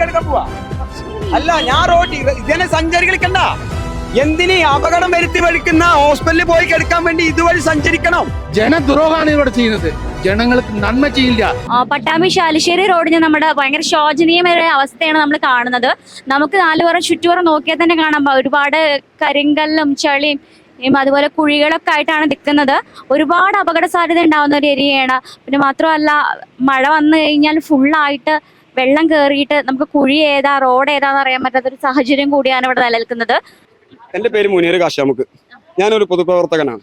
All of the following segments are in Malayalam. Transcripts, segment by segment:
പോവാ. അല്ല ഞാൻ റോഡ് ഇതിനെ സഞ്ചരിക്കണ്ട എന്തിന് അപകടം വരുത്തി വഴിക്കുന്ന ഹോസ്പിറ്റലിൽ പോയി കിടക്കാൻ വേണ്ടി ഇതുവഴി സഞ്ചരിക്കണം? ജനദ്രോഹമാണ് ഇവിടെ ചെയ്യുന്നത്. ജനങ്ങൾക്ക് നന്മ ചെയ്യില്ല. പട്ടാമ്പി ശാലിശ്ശേരി റോഡിന് നമ്മുടെ ഭയങ്കര ശോചനീയമായ അവസ്ഥയാണ് നമ്മൾ കാണുന്നത്. നമുക്ക് നാലുപുറം ചുറ്റുപുറം നോക്കിയാൽ തന്നെ കാണാം. ഒരുപാട് കരിങ്കല്ലും ചളിയും അതുപോലെ കുഴികളൊക്കെ ആയിട്ടാണ് നിൽക്കുന്നത്. ഒരുപാട് അപകട സാധ്യത ഉണ്ടാവുന്ന ഒരു ഏരിയയാണ്. പിന്നെ മാത്രമല്ല മഴ വന്നു കഴിഞ്ഞാൽ ഫുള്ളായിട്ട് വെള്ളം കയറിയിട്ട് നമുക്ക് കുഴി ഏതാ റോഡ് ഏതാന്ന് അറിയാൻ പറ്റാത്ത ഒരു സാഹചര്യം കൂടിയാണ് ഇവിടെ നിലനിൽക്കുന്നത്. എന്റെ പേര് മുനീർ കാശാമുക്ക് ഞാനൊരു പൊതുപ്രവർത്തകനാണ്.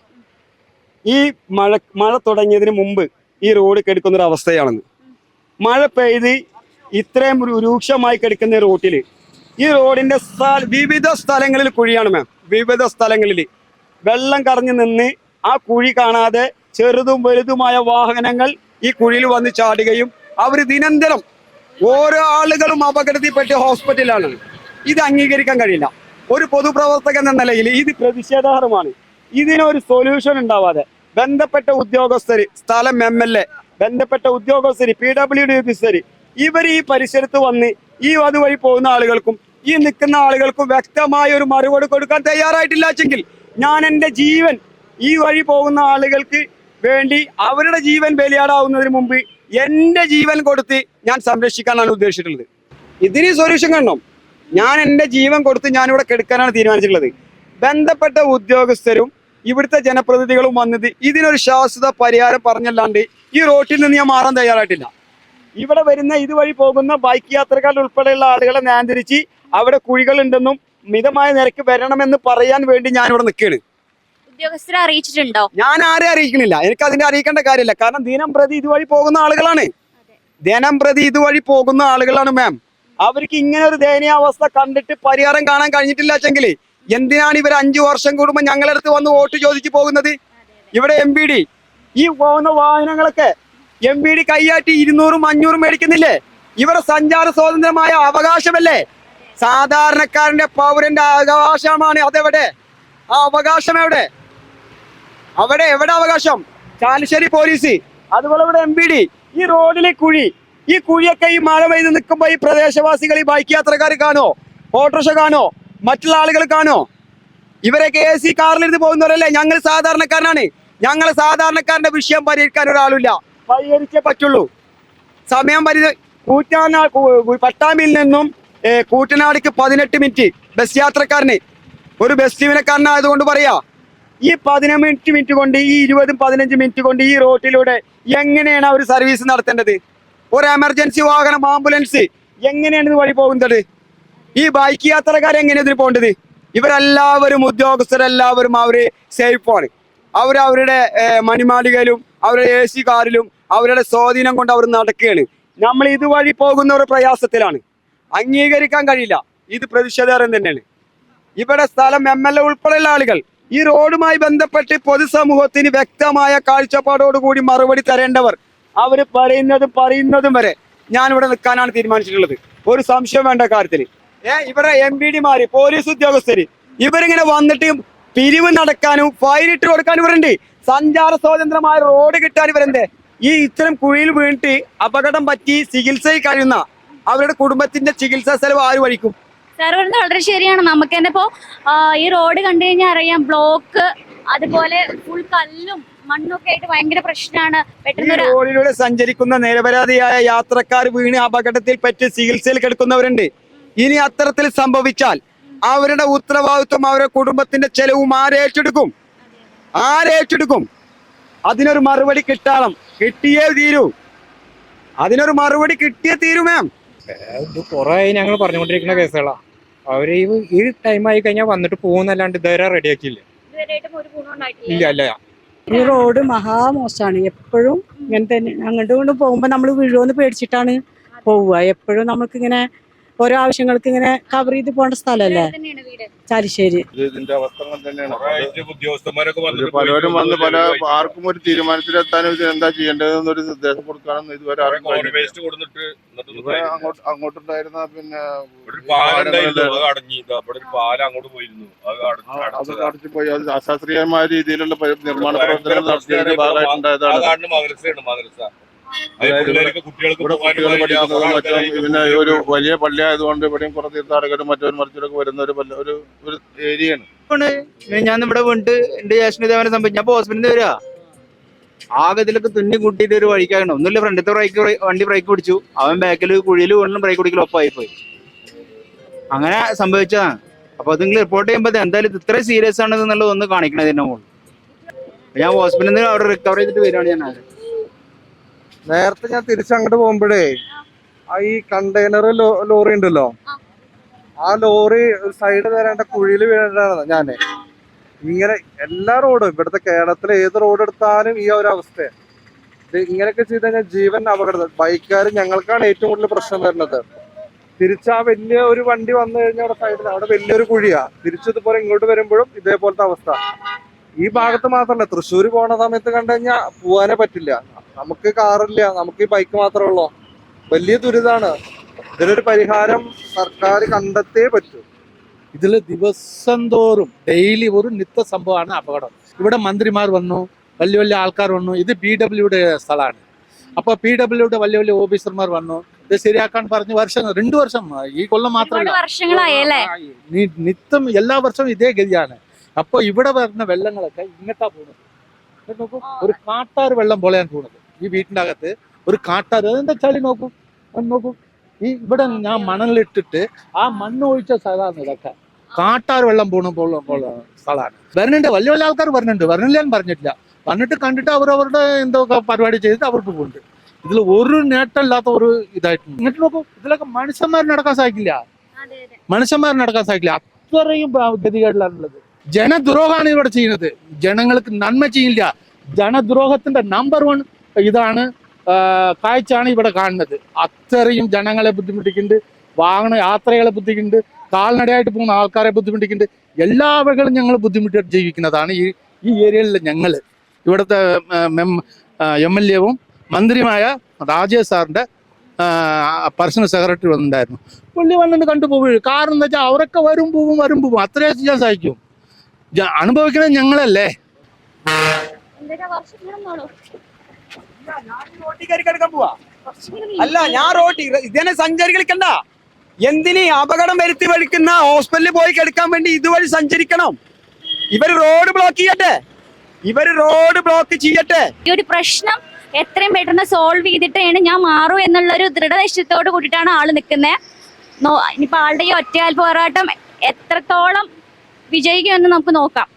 ഈ മഴ മഴ തുടങ്ങിയതിന് മുമ്പ് ഈ റോഡ് കെടുക്കുന്ന ഒരു അവസ്ഥയാണെന്ന്. മഴ പെയ്ത് ഇത്രയും രൂക്ഷമായി കിടക്കുന്ന ഈ റോട്ടിൽ ഈ റോഡിന്റെ വിവിധ സ്ഥലങ്ങളിൽ കുഴിയാണ് മാം വിവിധ സ്ഥലങ്ങളിൽ വെള്ളം കറഞ്ഞു നിന്ന് ആ കുഴി കാണാതെ ചെറുതും വലുതുമായ വാഹനങ്ങൾ ഈ കുഴിയിൽ വന്ന് ചാടുകയും അവർ ദിനന്തരം ഓരോ ആളുകളും അപകടത്തിൽപ്പെട്ട് ഹോസ്പിറ്റലാണ് ഇത് അംഗീകരിക്കാൻ കഴിയില്ല. ഒരു പൊതുപ്രവർത്തകൻ എന്ന നിലയിൽ ഇത് പ്രതിഷേധാർഹമാണ്. ഇതിനൊരു സൊല്യൂഷൻ ഉണ്ടാവാതെ ബന്ധപ്പെട്ട ഉദ്യോഗസ്ഥര് സ്ഥലം എം എൽ എ ബന്ധപ്പെട്ട ഉദ്യോഗസ്ഥര് പി ഡബ്ല്യു ഡി ഓഫീസര് ഇവർ ഈ പരിസരത്ത് വന്ന് ഈ അതുവഴി പോകുന്ന ആളുകൾക്കും ഈ നിൽക്കുന്ന ആളുകൾക്കും വ്യക്തമായ ഒരു മറുപടി കൊടുക്കാൻ തയ്യാറായിട്ടില്ലാച്ചെങ്കിൽ ഞാൻ എന്റെ ജീവൻ ഈ വഴി പോകുന്ന ആളുകൾക്ക് വേണ്ടി അവരുടെ ജീവൻ ബലിയാടാവുന്നതിന് മുമ്പ് എന്റെ ജീവൻ കൊടുത്ത് ഞാൻ സംരക്ഷിക്കാനാണ് ഉദ്ദേശിച്ചിട്ടുള്ളത്. ഇതിന് സൊല്യൂഷൻ കാണണം. ഞാൻ എന്റെ ജീവൻ കൊടുത്ത് ഇവിടെ കെടുക്കാനാണ് തീരുമാനിച്ചിട്ടുള്ളത്. ബന്ധപ്പെട്ട ഉദ്യോഗസ്ഥരും ഇവിടുത്തെ ജനപ്രതിനിധികളും വന്നത് ഇതിനൊരു ശാശ്വത പരിഹാരം പറഞ്ഞല്ലാണ്ട് ഈ റോട്ടിൽ നിന്ന് ഞാൻ മാറാൻ തയ്യാറായിട്ടില്ല. ഇവിടെ വരുന്ന ഇതുവഴി പോകുന്ന ബൈക്ക് യാത്രക്കാർ ഉൾപ്പെടെയുള്ള ആളുകളെ നിയന്ത്രിച്ച് അവിടെ കുഴികളുണ്ടെന്നും മിതമായ നിരക്ക് വരണമെന്ന് പറയാൻ വേണ്ടി ഞാനിവിടെ നിൽക്കുകയാണ്. ഉദ്യോഗസ്ഥരെ അറിയിച്ചിട്ടുണ്ടോ? ഞാൻ ആരെ അറിയിക്കണില്ല. എനിക്ക് അതിനെ അറിയിക്കേണ്ട കാര്യമില്ല. കാരണം ദിനം പ്രതി ഇതുവഴി പോകുന്ന ആളുകളാണ്. ദിനം പ്രതി ഇതുവഴി പോകുന്ന ആളുകളാണ് മാം അവർക്ക് ഇങ്ങനെ ഒരു ദയനീയാവസ്ഥ കണ്ടിട്ട് പരിഹാരം കാണാൻ കഴിഞ്ഞിട്ടില്ല വെച്ചെങ്കിൽ എന്തിനാണ് ഇവർ അഞ്ചു വർഷം കൂടുമ്പോൾ ഞങ്ങളുടെ അടുത്ത് വന്ന് വോട്ട് ചോദിച്ചു പോകുന്നത്? ഇവിടെ എം ഡി ഈ പോകുന്ന വാഹനങ്ങളൊക്കെ എം ബി ഡി കൈയാട്ടി ഇരുന്നൂറും അഞ്ഞൂറും മേടിക്കുന്നില്ലേ? ഇവിടെ സഞ്ചാര സ്വാതന്ത്ര്യമായ അവകാശമല്ലേ? സാധാരണക്കാരന്റെ പൗരന്റെ അവകാശമാണ് അതെവിടെ? ആ അവകാശം എവിടെ? അവിടെ എവിടെ അവകാശം? ചാലശ്ശേരി പോലീസ്. അതുപോലെ ഇവിടെ എം പി ഡി ഈ റോഡിലെ കുഴി ഈ കുഴിയൊക്കെ ഈ മഴ പെയ്ത് നിൽക്കുമ്പോ ഈ പ്രദേശവാസികൾ ഈ ബൈക്ക് യാത്രക്കാർ കാണോ? ഓട്ടോറിക്ഷ കാണോ? മറ്റുള്ള ആളുകൾ കാണോ? ഇവരൊക്കെ എ സി കാറിലിരുന്ന് പോകുന്നവരല്ലേ? ഞങ്ങൾ സാധാരണക്കാരനാണ്. ഞങ്ങൾ സാധാരണക്കാരന്റെ വിഷയം പരിഹരിക്കാൻ ഒരാളില്ല പരിഹരിച്ചേ പറ്റുള്ളൂ. സമയം പരി കൂറ്റാനാ പട്ടാമ്പിയിൽ നിന്നും കൂറ്റനാടിക്ക് പതിനെട്ട് മിനിറ്റ് ബസ് യാത്രക്കാരന്. ഒരു ബസ് ജീവനക്കാരനായതുകൊണ്ട് പറയാ ഈ പതിനെട്ട് മിനിറ്റ് കൊണ്ട് ഈ ഇരുപതും പതിനഞ്ച് മിനിറ്റ് കൊണ്ട് ഈ റോട്ടിലൂടെ എങ്ങനെയാണ് അവർ സർവീസ് നടത്തേണ്ടത്? ഒരു എമർജൻസി വാഹനം ആംബുലൻസ് എങ്ങനെയാണ് ഇത് വഴി പോകുന്നത്? ഈ ബൈക്ക് യാത്രക്കാർ എങ്ങനെയാണ് ഇതിന് പോകേണ്ടത്? ഇവരെല്ലാവരും ഉദ്യോഗസ്ഥരെല്ലാവരും അവർ സേഫാണ് അവർ അവരുടെ മണിമാളികയിലും അവരുടെ എ സി കാറിലും അവരുടെ സ്വാധീനം കൊണ്ട് അവർ നടക്കുകയാണ്. നമ്മൾ ഇതുവഴി പോകുന്ന ഒരു പ്രയാസത്തിലാണ്. അംഗീകരിക്കാൻ കഴിയില്ല. ഇത് പ്രതിഷേധകരം തന്നെയാണ്. ഇവിടെ സ്ഥലം എം എൽ എ ഉൾപ്പെടെയുള്ള ആളുകൾ ഈ റോഡുമായി ബന്ധപ്പെട്ട് പൊതുസമൂഹത്തിന് വ്യക്തമായ കാഴ്ചപ്പാടോടുകൂടി മറുപടി തരേണ്ടവർ അവർ പറയുന്നതും പറയുന്നതും വരെ ഞാൻ ഇവിടെ നിൽക്കാനാണ് തീരുമാനിച്ചിട്ടുള്ളത്. ഒരു സംശയം വേണ്ട കാര്യത്തിൽ. ഏ ഇവരെ എം പി ഡിമാര് പോലീസ് ഉദ്യോഗസ്ഥര് ഇവരിങ്ങനെ വന്നിട്ട് പിരിവ് നടക്കാനും ഫയലിട്ട് കൊടുക്കാനും ഇവരുണ്ട്. സഞ്ചാര സ്വാതന്ത്ര്യമായ റോഡ് കിട്ടാൻ ഇവരെന്തേ? ഈ ഇത്തരം കുഴിയിൽ വീണിട്ട് അപകടം പറ്റി ചികിത്സയിൽ കഴിയുന്ന അവരുടെ കുടുംബത്തിന്റെ ചികിത്സാ ചെലവ് ആര് വഹിക്കും? സാർ പറഞ്ഞത് വളരെ ശരിയാണ്. നമുക്ക് തന്നെ ഇപ്പോ ഈ റോഡ് കണ്ടു കഴിഞ്ഞാൽ അറിയാം ബ്ലോക്ക് അതുപോലെ ഫുൾ കല്ലും മണ്ണൊക്കെ ആയിട്ട് ഭയങ്കര പ്രശ്നമാണ് പെട്ടെന്ന് റോഡിലൂടെ സഞ്ചരിക്കുന്ന നിരപരാധിയായ യാത്രക്കാർ വീണ് അപകടത്തിൽ പറ്റി ചികിത്സയിൽ കിടക്കുന്നവരുണ്ട്. ഇനി അത്തരത്തിൽ സംഭവിച്ചാൽ അവരുടെ ഉത്തരവാദിത്വം അവരുടെ കുടുംബത്തിന്റെ ചെലവും ആരേറ്റെടുക്കും ആരേറ്റെടുക്കും അതിനൊരു മറുപടി കിട്ടണം. കിട്ടിയേ തീരൂ. അതിനൊരു മറുപടി കിട്ടിയേ തീരൂ മാം ഇത് കുറേ ഞങ്ങൾ പറഞ്ഞുകൊണ്ടിരിക്കുന്ന കേസുകളാ. അവർ ഈ ടൈം ആയി കഴിഞ്ഞാൽ വന്നിട്ട് പോകുന്നല്ലാണ്ട് ഇതുവരെ റെഡിയാക്കിയില്ല ഇല്ല അല്ല ഈ റോഡ് മഹാമോശമാണ് എപ്പോഴും ഇങ്ങനെ തന്നെ. അങ്ങോട്ടും ഇങ്ങോട്ടും പോകുമ്പോൾ നമ്മൾ വീഴുമെന്ന് പേടിച്ചിട്ടാണ് പോവുക. എപ്പോഴും നമുക്ക് ഇങ്ങനെ ഓരോ ആവശ്യങ്ങൾക്ക് ഇങ്ങനെ കവർ ചെയ്ത് പോകേണ്ട സ്ഥലമല്ലേ? ഇവിടെ തന്നെയാണ് വീട്. ചാലിശ്ശേരി. ഇതിന്റെ തന്നെയാണ്. ഉദ്യോഗസ്ഥന്മാരൊക്കെ വന്നിട്ട് പലരും വന്ന് പല ആർക്കും ഒരു തീരുമാനത്തിലെത്താൻ എന്താ ചെയ്യേണ്ടതെന്നൊരു നിർദ്ദേശം കൊടുക്കാനൊന്നും ഇതുവരെ അങ്ങോട്ട് അങ്ങോട്ടുണ്ടായിരുന്ന പിന്നെ അത് അടഞ്ഞു. ഇതാ ഒരു പാലം അങ്ങോട്ട് പോയിരുന്നു. അത് ആ, അടച്ചു പോയി. അത് അശാസ്ത്രീയമായ രീതിയിലുള്ള നിർമ്മാണ പ്രവർത്തനം പ്രവർത്തനങ്ങൾ നടത്തിയതിന്റെ ഭാഗമായിട്ടുണ്ടായതാണ്. മദ്രസ. ഇവിടെ കുട്ടികൾ. പഠിക്കുന്നതും മറ്റും പിന്നെ ഒരു വലിയ പള്ളി ആയതുകൊണ്ട് ഇവിടെയും കുറെ തീർത്ഥാടകരും മറ്റൊരു മറിച്ചൊക്കെ വരുന്ന ഒരു ഒരു ഒരു ഏരിയയാണ്. ഞാൻ ഇവിടെ വീണിട്ട് എന്റെ ദേവനെ സംബന്ധിച്ചു ഞാൻ ഹോസ്പിറ്റലിൽ വരിക ആകെ ഇതിലൊക്കെ തുന്നി കൂട്ടിയിട്ട് ഒരു വഴിക്കാകണം ഒന്നുമില്ല ഫ്രണ്ടിത്തെ ബ്രേക്ക് വണ്ടി ബ്രേക്ക് പിടിച്ചു. അവൻ ബാക്കിൽ കുഴിയിൽ വീണ്ടും ബ്രേക്ക് പിടിക്കൽ ഒപ്പമായി പോയി. അങ്ങനെ സംഭവിച്ചതാണ് അപ്പൊ അത് നിങ്ങൾ റിപ്പോർട്ട് ചെയ്യുമ്പോൾ എന്തായാലും ഇത്ര സീരിയസ് ആണ് എന്നുള്ളത് ഒന്ന് കാണിക്കണതിന്റെ മുകളിൽ. ഞാൻ ഹോസ്പിറ്റലിൽ നിന്ന് അവിടെ റിക്കവർ ചെയ്തിട്ട് വരികയാണ് ഞാൻ ആദ്യം. നേരത്തെ ഞാൻ തിരിച്ചങ്ങോട്ട് പോകുമ്പോഴേ ആ ഈ കണ്ടെയ്നർ ലോറി ഉണ്ടല്ലോ. ആ ലോറി സൈഡ് തരേണ്ട കുഴിയിൽ വീഴേണ്ടതാണ് ഞാൻ. ഇങ്ങനെ എല്ലാ റോഡും ഇവിടുത്തെ കേരളത്തിലെ ഏത് റോഡ് എടുത്താലും ഈ ഒരു അവസ്ഥ ഇങ്ങനെയൊക്കെ ചെയ്ത് കഴിഞ്ഞാൽ ജീവൻ അപകടം. ബൈക്കുകാർ ഞങ്ങൾക്കാണ് ഏറ്റവും കൂടുതൽ പ്രശ്നം വരുന്നത്. തിരിച്ച് ആ വലിയ ഒരു വണ്ടി വന്നു കഴിഞ്ഞാൽ അവിടെ സൈഡിൽ അവിടെ വലിയൊരു കുഴിയാ. തിരിച്ചതുപോലെ ഇങ്ങോട്ട് വരുമ്പോഴും ഇതേപോലത്തെ അവസ്ഥ. ഈ ഭാഗത്ത് മാത്രമല്ല തൃശ്ശൂർ പോണ സമയത്ത് കണ്ടു കഴിഞ്ഞാൽ പോവാനേ പറ്റില്ല. നമുക്ക് കാറില്ല നമുക്ക് ഈ ബൈക്ക് മാത്രമേ ഉള്ളൂ. വലിയ ദുരിതമാണ് ഇതിനൊരു പരിഹാരം സർക്കാർ കണ്ടെത്തേ പറ്റൂ. ഇതിൽ ദിവസം തോറും ഡെയിലി ഒരു നിത്യ സംഭവമാണ് അപകടം. ഇവിടെ മന്ത്രിമാർ വന്നു വലിയ വലിയ ആൾക്കാർ വന്നു. ഇത് പി ഡബ്ല്യുടെ സ്ഥലമാണ്. അപ്പോൾ പി ഡബ്ല്യുടെ വലിയ വലിയ ഓഫീസർമാർ വന്നു. ഇത് ശരിയാക്കാൻ പറഞ്ഞ് വർഷം രണ്ടു വർഷം ഈ കൊല്ലം മാത്രമല്ല. വർഷങ്ങളായി അല്ലേ? നി- നിത്യം എല്ലാ വർഷവും ഇതേ ഗതിയാണ്. അപ്പോൾ ഇവിടെ വരുന്ന വെള്ളങ്ങളൊക്കെ ഇങ്ങട്ടാ പോകുന്നത് ഒരു കാട്ടാറ് വെള്ളം പോലെയാണ് പോകുന്നത് ഈ വീട്ടിന്റെ അകത്ത് ഒരു കാട്ടാറ്. അതെന്താ ചളി? നോക്കൂ. നോക്കും. ഈ ഇവിടെ ഞാൻ മണലിട്ടിട്ട് ആ മണ്ണ് ഒഴിച്ച സ്ഥലമാണ് ഇതൊക്കെ. കാട്ടാർ വെള്ളം പോണ പോലെ പോലെ സ്ഥലമാണ്. വരുന്നുണ്ട്. വലിയ വലിയ ആൾക്കാർ വരുന്നുണ്ട്. വരുന്നില്ല എന്ന് പറഞ്ഞിട്ടില്ല. വന്നിട്ട് കണ്ടിട്ട് അവർ അവരുടെ എന്തോ പരിപാടി ചെയ്തിട്ട് അവർക്ക് പോകുന്നുണ്ട്. ഇതിൽ ഒരു നേട്ടമില്ലാത്ത ഒരു ഇതായിട്ട് എന്നിട്ട് നോക്കൂ ഇതിലൊക്കെ മനുഷ്യന്മാർ നടക്കാൻ സാധിക്കില്ല. മനുഷ്യന്മാർ നടക്കാൻ സാധിക്കില്ല. അത്രയും ഗതികേടിലാണുള്ളത് ജനദ്രോഹമാണ് ഇവിടെ ചെയ്യുന്നത്. ജനങ്ങൾക്ക് നന്മ ചെയ്യില്ല ജനദ്രോഹത്തിന്റെ നമ്പർ വൺ ഇതാണ് കാഴ്ചയാണ് ഇവിടെ കാണുന്നത്. അത്രയും ജനങ്ങളെ ബുദ്ധിമുട്ടിക്കുന്നുണ്ട് വാഹന യാത്രകളെ ബുദ്ധിമുട്ടുണ്ട് കാൽനടയായിട്ട് പോകുന്ന ആൾക്കാരെ ബുദ്ധിമുട്ടിക്കുന്നുണ്ട്. എല്ലാ വകകളും ഞങ്ങൾ ബുദ്ധിമുട്ടിയിട്ട് ജീവിക്കുന്നതാണ് ഈ ഈ ഏരിയയിലെ ഞങ്ങൾ ഇവിടുത്തെ എം എൽ എവും മന്ത്രിയുമായ രാജേഷ് സാറിന്റെ പേഴ്സണൽ സെക്രട്ടറി വന്നിട്ടുണ്ടായിരുന്നു പുള്ളി വന്നിട്ട് കണ്ടുപോകും കാരണം എന്താ വെച്ചാൽ അവരൊക്കെ വരും പോവും വരും പോവും. അത്രയും ചെയ്യാൻ സഹായിക്കും അനുഭവിക്കുന്നത് ഞങ്ങളല്ലേ? റോട്ടിൽ കിടക്കാൻ പോവാ. അല്ല ഞാൻ റോട്ടിൽ ഇതിനെ സഞ്ചരിക്കണ്ട. എന്തിന് അപകടം വരുത്തി വഴിക്കുന്ന ഹോസ്പിറ്റലിൽ പോയി കിടക്കാൻ വേണ്ടി ഇതുവഴി സഞ്ചരിക്കണം? ഇവർ റോഡ് ബ്ലോക്ക് ചെയ്യട്ടെ. ഇവർ റോഡ് ബ്ലോക്ക് ചെയ്യട്ടെ. ഈ ഒരു പ്രശ്നം എത്രയും പെട്ടെന്ന് സോൾവ് ചെയ്തിട്ടാണ് ഞാൻ മാറൂ എന്നുള്ള ഒരു ദൃഢനിശ്ചയത്തോട് കൂടിയിട്ടാണ് ആൾ നിൽക്കുന്നത് ഇനിയിപ്പോ ആളുടെ ഈ ഒറ്റയാൽ പോരാട്ടം എത്രത്തോളം വിജയിക്കുമെന്ന് നമുക്ക് നോക്കാം.